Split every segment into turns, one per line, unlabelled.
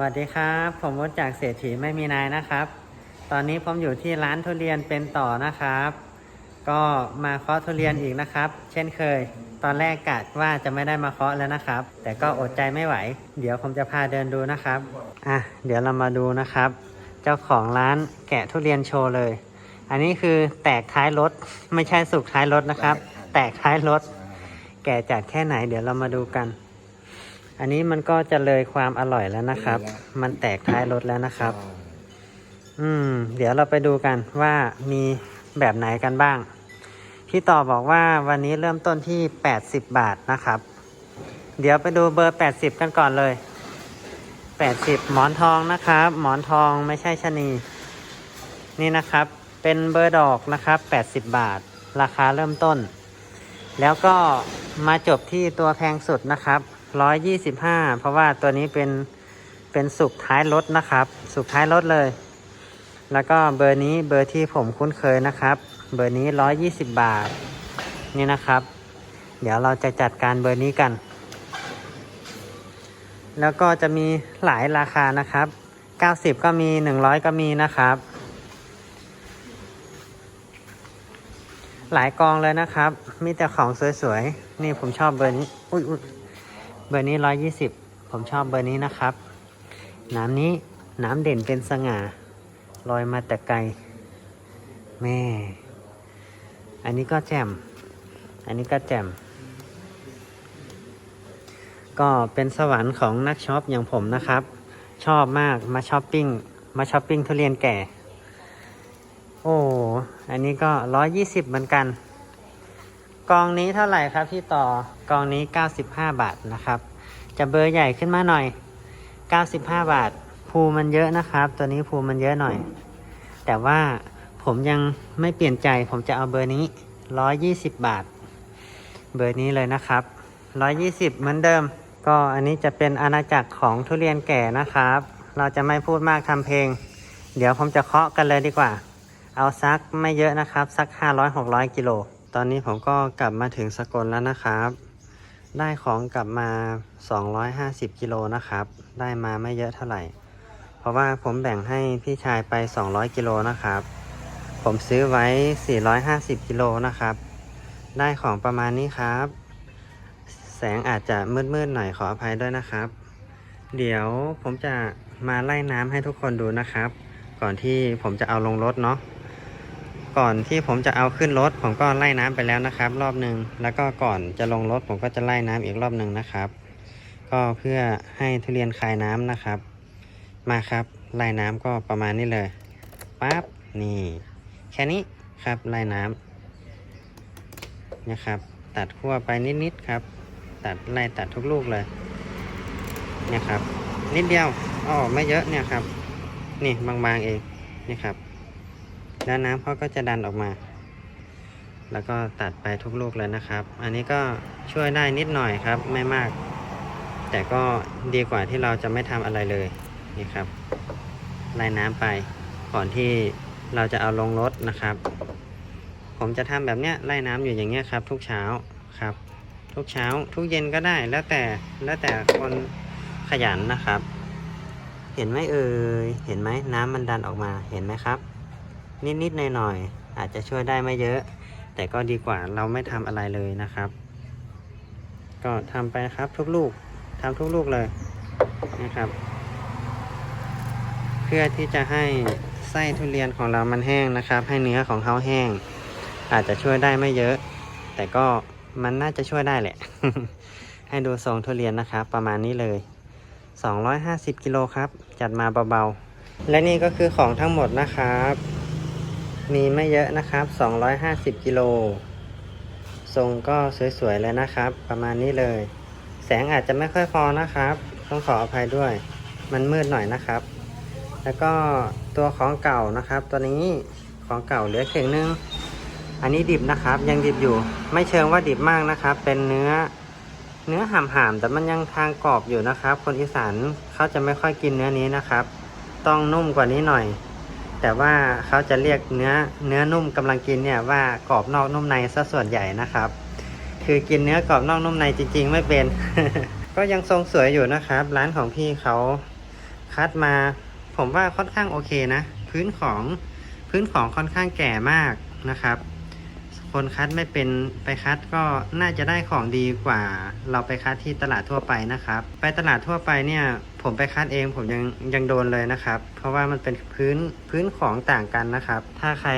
วัสดีครับ ผมวดจากเศรษฐีไม่มีนายนะครับ ตอนนี้ผมอยู่ที่ร้านทุเรียนเป็นต่อนะครับ ก็มาเคาะทุเรียนอีกนะครับ เช่นเคย ตอนแรกกะว่าจะไม่ได้มาเคาะแล้วนะครับ แต่ก็อดใจไม่ไหว เดี๋ยวผมจะพาเดินดูนะครับอะเดี๋ยวเรามาดูนะครับ เจ้าของร้านแกะทุเรียนโชว์เลย อันนี้คือแตกท้ายรถไม่ใช่สุกท้ายรถนะครับ แตกท้ายรถแก่จัดแค่ไหน เดี๋ยวเรามาดูกัน อันนี้มันก็จะเลยความอร่อยแล้วนะครับ มันแตกท้ายรถแล้วนะครับ อืม เดี๋ยวเราไปดูกันว่ามีแบบไหนกันบ้าง พี่ต่อบอกว่าวันนี้เริ่มต้นที่ 80 บาทนะครับ เดี๋ยวไปดูเบอร์ 80 กันก่อนเลย 80 หมอนทองนะครับ หมอนทองไม่ใช่ชะนี นี่นะครับ เป็นเบอร์ดอกนะครับ 80 บาท ราคาเริ่มต้น แล้วก็มาจบที่ตัวแพงสุดนะครับ 125เพราะว่าตัวนี้เป็นเป็นสุกท้ายรถนะครับ สุกท้ายรถเลย แล้วก็เบอร์นี้เบอร์ที่ผมคุ้นเคยนะครับ เบอร์นี้120บบาท นี่นะครับ เดี๋ยวเราจะจัดการเบอร์นี้กัน แล้วก็จะมีหลายราคานะครับ90ก็มี100ก็มีนะครับ หลายกองเลยนะครับ มีแต่ของสวยๆ นี่ผมชอบเบอร์นี้ อุ้ยอุย บอร์นี้120ผมชอบเบอร์นี้นะครับ น้ำนี้น้ำเด่นเป็นสง่าลอยมาแต่ไกล แม่ อันนี้ก็แจ่ม อันนี้ก็แจ่ม ก็เป็นสวรรค์ของนักช็อปอย่างผมนะครับ ชอบมากมาช้อปปิ้ง มาช้อปปิ้งทุเรียนแก่ โอ้ อันนี้ก็ร้อยยี่สิบเหมือนกัน กองนี้เท่าไหร่ครับพี่ต่อกองนี้เก้าสิบห้าบาทนะครับ จะเบอร์ใหญ่ขึ้นมาหน่อยเก้าสิบห้าบาท ภูมันเยอะนะครับ ตัวนี้ภูมันเยอะหน่อย แต่ว่าผมยังไม่เปลี่ยนใจ ผมจะเอาเบอร์นี้ร้อยยี่สิบบาท เบอร์นี้เลยนะครับร้อยยี่สิบเหมือนเดิม ก็อันนี้จะเป็นอาณาจักรของทุเรียนแก่นะครับ เราจะไม่พูดมากทำเพลง เดี๋ยวผมจะเคาะกันเลยดีกว่า เอาซักไม่เยอะนะครับ สัก 500-600กิโล ตอนนี้ผมก็กลับมาถึงสกลแล้วนะครับ ได้ของกลับมา 250 กิโลนะครับ ได้มาไม่เยอะเท่าไหร่ เพราะว่าผมแบ่งให้พี่ชายไป 200 กิโลนะครับ ผมซื้อไว้ 450 กิโลนะครับ ได้ของประมาณนี้ครับ แสงอาจจะมืดๆหน่อยขออภัยด้วยนะครับ เดี๋ยวผมจะมาไล่น้ำให้ทุกคนดูนะครับ ก่อนที่ผมจะเอาลงรถเนาะ ก่อนที่ผมจะเอาขึ้นรถ ผมก็ไล่น้ำไปแล้วนะครับ รอบหนึ่งแล้วก็ก่อนจะลงรถผมก็จะไล่น้ำอีกรอบหนึ่งนะครับ ก็เพื่อให้ทุเรียนคายน้ำนะครับ มาครับไล่น้ำก็ประมาณนี้เลยปั๊บนี่ แค่นี้ครับไล่น้ำนะครับ ตัดขั้วไปนิดๆครับ ตัดไล่ตัดทุกลูกเลยเนี่ยครับ นิดเดียวอ๋อไม่เยอะเนี่ยครับ นี่บางๆเองนี่ครับ แล้วน้ำเขาก็จะดันออกมา แล้วก็ตัดไปทุกลูกเลยนะครับ อันนี้ก็ช่วยได้นิดหน่อยครับไม่มาก แต่ก็ดีกว่าที่เราจะไม่ทำอะไรเลยนี่ครับไล่น้ำไปก่อนที่เราจะเอาลงรถนะครับ ผมจะทำแบบเนี้ยไล่น้ำอยู่อย่างเงี้ยครับ ทุกเช้าครับ ทุกเช้าทุกเย็นก็ได้แล้วแต่แล้วแต่คนขยันนะครับ เห็นไหมเอ่ยเห็นไหมน้ำมันดันออกมาเห็นไหมครับ นิดๆหน่อยๆอาจจะช่วยได้ไม่เยอะ แต่ก็ดีกว่าเราไม่ทำอะไรเลยนะครับ ก็ทำไปครับทุกลูกทำทุกลูกเลยนะครับ เพื่อที่จะให้ไส้ทุเรียนของเรามันแห้งนะครับ ให้เนื้อของเขาแห้ง อาจจะช่วยได้ไม่เยอะ แต่ก็มันน่าจะช่วยได้แหละ ให้ดูทรงทุเรียนนะครับ ประมาณนี้เลย 250 กิโลครับ จัดมาเบาๆ และนี่ก็คือของทั้งหมดนะครับ มีไม่เยอะนะครับ 250 กิโล ทรงก็สวยๆเลยนะครับ ประมาณนี้เลย แสงอาจจะไม่ค่อยพอนะครับ ต้องขออภัยด้วย มันมืดหน่อยนะครับ แล้วก็ตัวของเก่านะครับ ตัวนี้ของเก่าเหลือเข่งนึง อันนี้ดิบนะครับ ยังดิบอยู่ ไม่เชิงว่าดิบมากนะครับ เป็นเนื้อ เนื้อห่ามๆแต่มันยังทางกรอบอยู่นะครับ คนอีสานเขาจะไม่ค่อยกินเนื้อนี้นะครับ ต้องนุ่มกว่านี้หน่อย แต่ว่าเขาจะเรียกเนื้อเนื้อนุ่มกำลังกินเนี่ยว่ากรอบนอกนุ่มในซะส่วนใหญ่นะครับ คือกินเนื้อกรอบนอกนุ่มในจริง ๆ ไม่เป็น ก็ยังทรงสวยอยู่นะครับ ร้านของพี่เขาคัดมา ผมว่าค่อนข้างโอเคนะ พื้นของพื้นของค่อนข้างแก่มากนะครับ คนคัดไม่เป็นไปคัดก็น่าจะได้ของดีกว่า เราไปคัดที่ตลาดทั่วไปนะครับ ไปตลาดทั่วไปเนี่ย ผมไปคัดเองผมยังยังโดนเลยนะครับ เพราะว่ามันเป็นพื้นพื้นของต่างกันนะครับ ถ้าใคร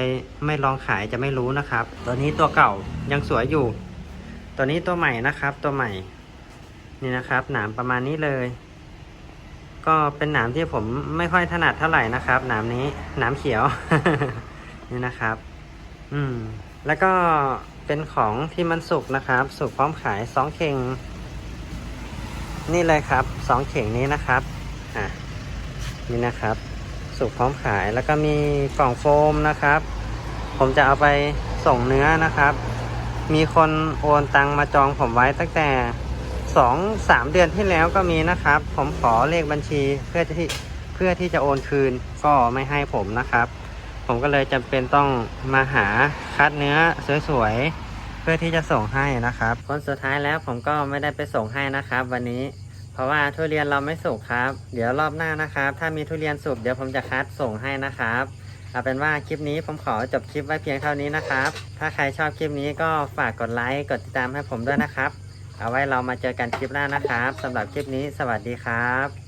ไม่ลองขายจะไม่รู้นะครับ ตัวนี้ตัวเก่ายังสวยอยู่ ตัวนี้ตัวใหม่นะครับ ตัวใหม่ นี่นะครับ หนามประมาณนี้เลย ก็เป็นหนามที่ผมไม่ค่อยถนัดเท่าไหร่นะครับ หนามนี้หนามเขียว นี่นะครับ อืม แล้วก็เป็นของที่มันสุกนะครับ สุกพร้อมขายสองเข่ง นี่เลยครับสองเข่งนี้นะครับอะนี่นะครับ สุกพร้อมขายแล้วก็มีกล่องโฟมนะครับ ผมจะเอาไปส่งเนื้อนะครับ มีคนโอนตังมาจองผมไว้ตั้งแต่สองสามเดือนที่แล้วก็มีนะครับ ผมขอเลขบัญชีเพื่อที่เพื่อที่จะโอนคืนก็ไม่ให้ผมนะครับ ผมก็เลยจำเป็นต้องมาหาคัดเนื้อสวยๆ เพื่อที่จะส่งให้นะครับคนสุดท้ายแล้วผมก็ไม่ได้ไปส่งให้นะครับ วันนี้ เพราะว่าทุเรียนเราไม่สุกครับ เดี๋ยวรอบหน้านะครับ ถ้ามีทุเรียนสุกเดี๋ยวผมจะคัดส่งให้นะครับเอาเป็นว่าคลิปนี้ผมขอจบคลิปไว้เพียงเท่านี้นะครับ ถ้าใครชอบคลิปนี้ก็ฝากกดไลค์กดติดตามให้ผมด้วยนะครับ เอาไว้เรามาเจอกันคลิปหน้านะครับสำหรับคลิปนี้สวัสดีครับ